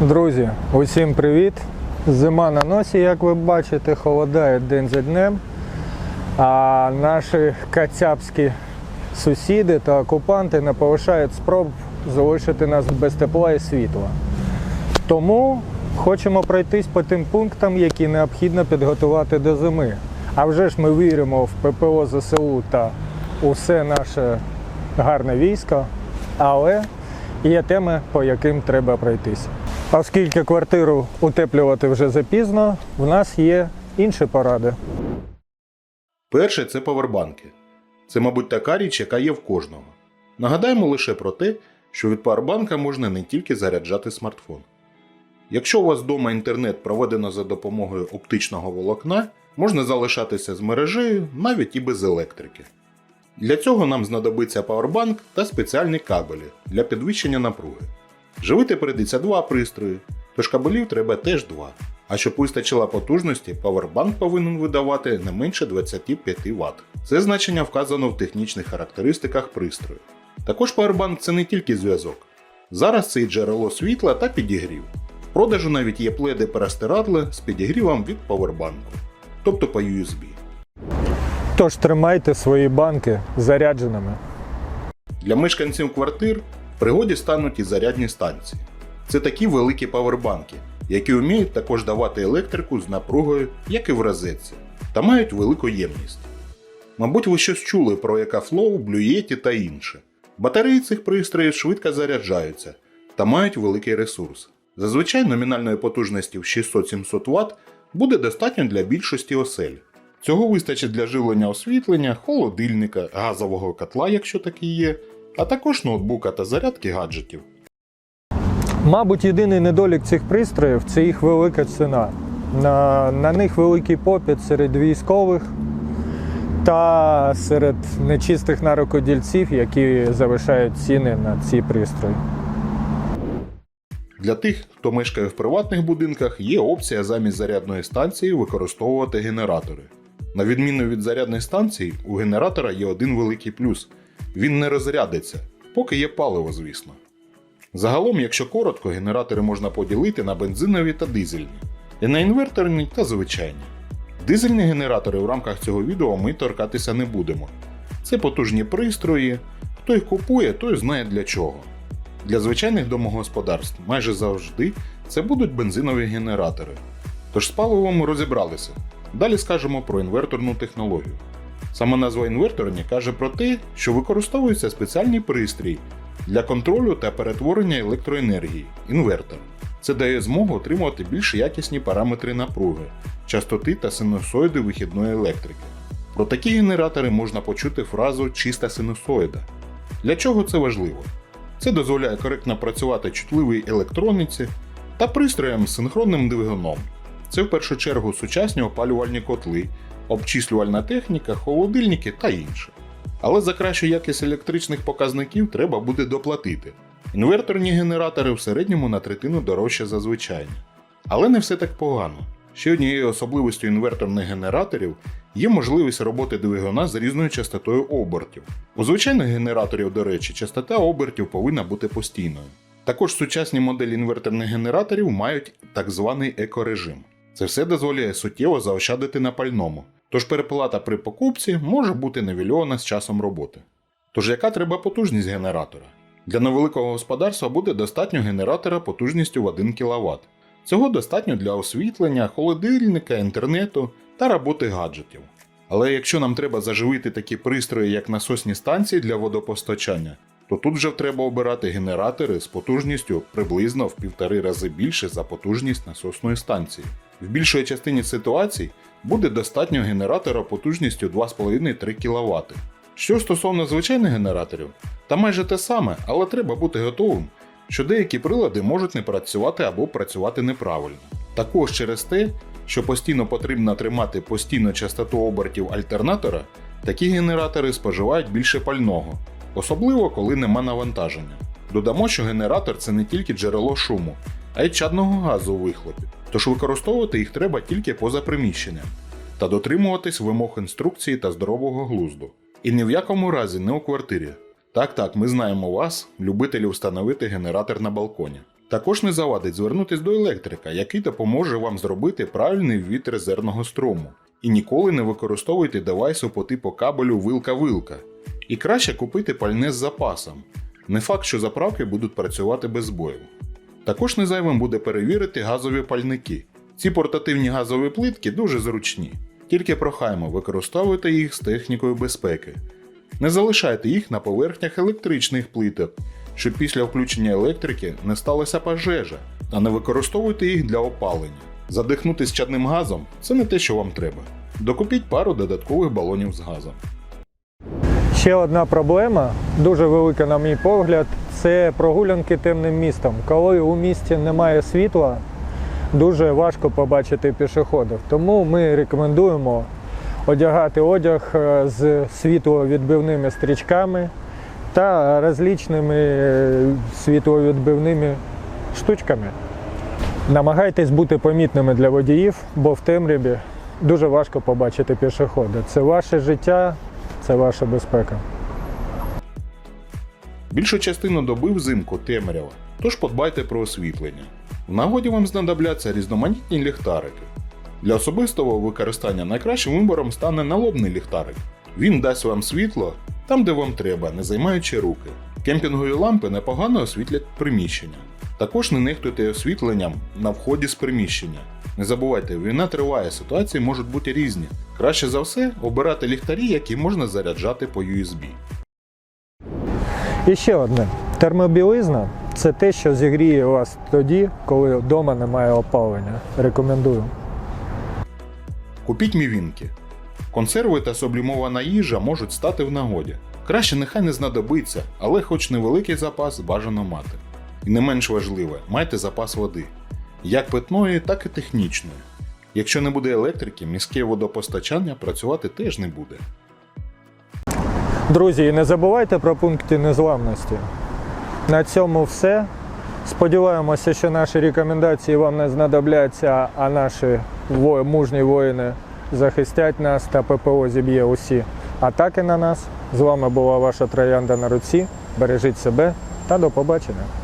Друзі, усім привіт! Зима на носі, як ви бачите, холодає день за днем. А наші кацапські сусіди та окупанти не повишають спроб залишити нас без тепла і світла. Тому хочемо пройтись по тим пунктам, які необхідно підготувати до зими. А вже ж ми віримо в ППО ЗСУ та усе наше гарне військо, але є теми, по яким треба пройтись. Оскільки квартиру утеплювати вже запізно, в нас є інші поради. Перше це павербанки. Це, мабуть, така річ, яка є в кожного. Нагадаємо лише про те, що від павербанка можна не тільки заряджати смартфон. Якщо у вас вдома інтернет проведено за допомогою оптичного волокна, можна залишатися з мережею навіть і без електрики. Для цього нам знадобиться павербанк та спеціальні кабелі для підвищення напруги. Живити прийдеться два пристрої, тож кабелів треба теж два. А щоб вистачило потужності, павербанк повинен видавати не менше 25 Вт. Це значення вказано в технічних характеристиках пристрою. Також павербанк це не тільки зв'язок. Зараз це і джерело світла та підігрів. В продажу навіть є пледи перестирадли з підігрівом від павербанку, тобто по USB. Тож тримайте свої банки зарядженими. Для мешканців квартир в пригоді стануть і зарядні станції. Це такі великі павербанки, які вміють також давати електрику з напругою, як і в розетці, та мають велику ємність. Мабуть, ви щось чули про Екафлоу, Блюєті та інше. Батареї цих пристроїв швидко заряджаються та мають великий ресурс. Зазвичай номінальної потужності в 600-700 Вт буде достатньо для більшості осель. Цього вистачить для живлення освітлення, холодильника, газового котла, якщо такий є, а також ноутбука та зарядки гаджетів. Мабуть, єдиний недолік цих пристроїв це їх велика ціна. На, на них великий попит серед військових та серед нечистих наркодільців, які завишають ціни на ці пристрої. Для тих, хто мешкає в приватних будинках, є опція замість зарядної станції використовувати генератори. На відміну від зарядних станцій, у генератора є один великий плюс: він не розрядиться, поки є паливо, звісно. Загалом, якщо коротко, генератори можна поділити на бензинові та дизельні, і на інверторні та звичайні. Дизельні генератори в рамках цього відео ми торкатися не будемо. Це потужні пристрої, хто їх купує, той знає для чого. Для звичайних домогосподарств майже завжди це будуть бензинові генератори. Тож з паливом розібралися. Далі скажемо про інверторну технологію. Сама назва інверторні каже про те, що використовується спеціальний пристрій для контролю та перетворення електроенергії інвертор. Це дає змогу отримувати більш якісні параметри напруги, частоти та синусоїди вихідної електрики. Про такі генератори можна почути фразу чиста синусоїда. Для чого це важливо? Це дозволяє коректно працювати чутливій електроніці та пристроям з синхронним двигуном. Це в першу чергу сучасні опалювальні котли, обчислювальна техніка, холодильники та інше. Але за кращу якість електричних показників треба буде доплатити. Інверторні генератори в середньому на третину дорожче за звичайні. Але не все так погано. Ще однією особливістю інверторних генераторів є можливість роботи двигуна з різною частотою обертів. У звичайних генераторів, до речі, частота обертів повинна бути постійною. Також сучасні моделі інверторних генераторів мають так званий екорежим. Це все дозволяє суттєво заощадити на пальному, тож переплата при покупці може бути невільована з часом роботи. Тож яка треба потужність генератора? Для невеликого господарства буде достатньо генератора потужністю в 1 кВт. Цього достатньо для освітлення, холодильника, інтернету та роботи гаджетів. Але якщо нам треба заживити такі пристрої, як насосні станції для водопостачання, то тут вже треба обирати генератори з потужністю приблизно в півтори рази більше за потужність насосної станції. В більшої частині ситуацій буде достатньо генератора потужністю 2,5-3 кВт. Що стосовно звичайних генераторів, та майже те саме, але треба бути готовим, що деякі прилади можуть не працювати або працювати неправильно. Також через те, що постійно потрібно тримати постійну частоту обертів альтернатора, такі генератори споживають більше пального, особливо коли нема навантаження. Додамо, що генератор це не тільки джерело шуму, а й чадного газу у вихлопі, тож використовувати їх треба тільки поза приміщенням та дотримуватись вимог інструкції та здорового глузду. І ні в якому разі не у квартирі. Так, так, ми знаємо вас, любителів встановити генератор на балконі. Також не завадить звернутись до електрика, який допоможе вам зробити правильний ввід резервного струму. І ніколи не використовуйте девайсу по типу кабелю вилка-вилка. І краще купити пальне з запасом. Не факт, що заправки будуть працювати без збоїв. Також не зайвим буде перевірити газові пальники. Ці портативні газові плитки дуже зручні. Тільки прохаємо використовуйте їх з технікою безпеки. Не залишайте їх на поверхнях електричних плиток, щоб після включення електрики не сталася пожежа, та не використовуйте їх для опалення. Задихнути з чадним газом це не те, що вам треба. Докупіть пару додаткових балонів з газом. Ще одна проблема, дуже велика, на мій погляд, це прогулянки темним містом. Коли у місті немає світла, дуже важко побачити пішоходів. Тому ми рекомендуємо одягати одяг е, з світловідбивними стрічками та розлічними е, світловідбивними штучками. Намагайтесь бути помітними для водіїв, бо в темряві дуже важко побачити пішохода. Це ваше життя, це ваша безпека. Більшу частину доби взимку темрява, тож подбайте про освітлення. В нагоді вам знадобляться різноманітні ліхтарики. Для особистого використання найкращим вибором стане налобний ліхтарик. Він дасть вам світло там, де вам треба, не займаючи руки. Кемпінгові лампи непогано освітлять приміщення. Також не нехтуйте освітленням на вході з приміщення. Не забувайте, війна триває, ситуації можуть бути різні. Краще за все обирати ліхтарі, які можна заряджати по USB. І ще одне: термобілизна це те, що зігріє вас тоді, коли вдома немає опалення. Рекомендую. Купіть мівінки. Консерви та сублімована їжа можуть стати в нагоді. Краще нехай не знадобиться, але хоч невеликий запас бажано мати. І не менш важливе, майте запас води. Як питної, так і технічної. Якщо не буде електрики, міське водопостачання працювати теж не буде. Друзі, і не забувайте про пункти незламності. На цьому все. Сподіваємося, що наші рекомендації вам не знадобляться, а наші мужні воїни захистять нас та ППО зіб'є усі атаки на нас. З вами була ваша троянда на руці. Бережіть себе та до побачення.